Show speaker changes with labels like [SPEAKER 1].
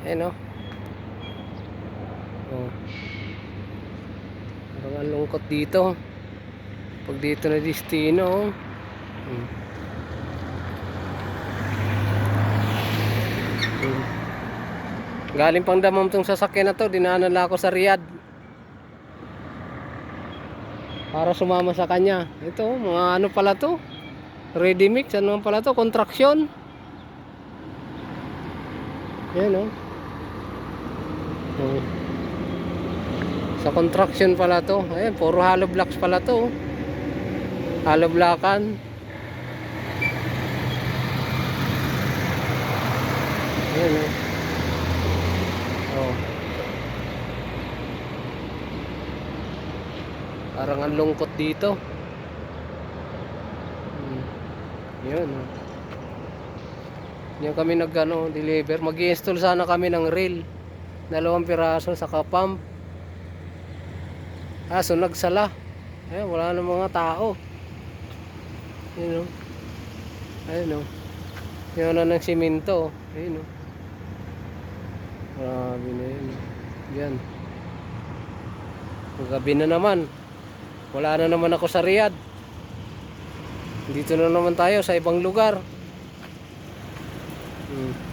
[SPEAKER 1] Ayan o. Oh. Ang lungkot dito. Pag dito na destino. oh. Hmm. Hmm. Galing pang damam tong sasakyan na to. Dinaanan lang ako sa Riyadh. Para sumama sa kanya. Ito, mga ano pala to? Ready mix, ano pala to? Contraction. Yan oh. Oh. Sa contraction pala to. Ayan, puro hollow blocks pala to. Hollow blockan. Ayan oh. Oh. Parang ang lungkot dito. Hmm. Yun oh. Kami nag ano, deliver. mag install sana kami ng reel. Dalawang piraso sa pump. Kaso nagsala. Eh, wala na mga tao. Yun o. Ayun o. Yun na ng simento. Ayun o. Grabe na yun. Yan. Gabi na naman. Wala na naman ako sa Riyadh. Dito na naman tayo sa ibang lugar. Hmm.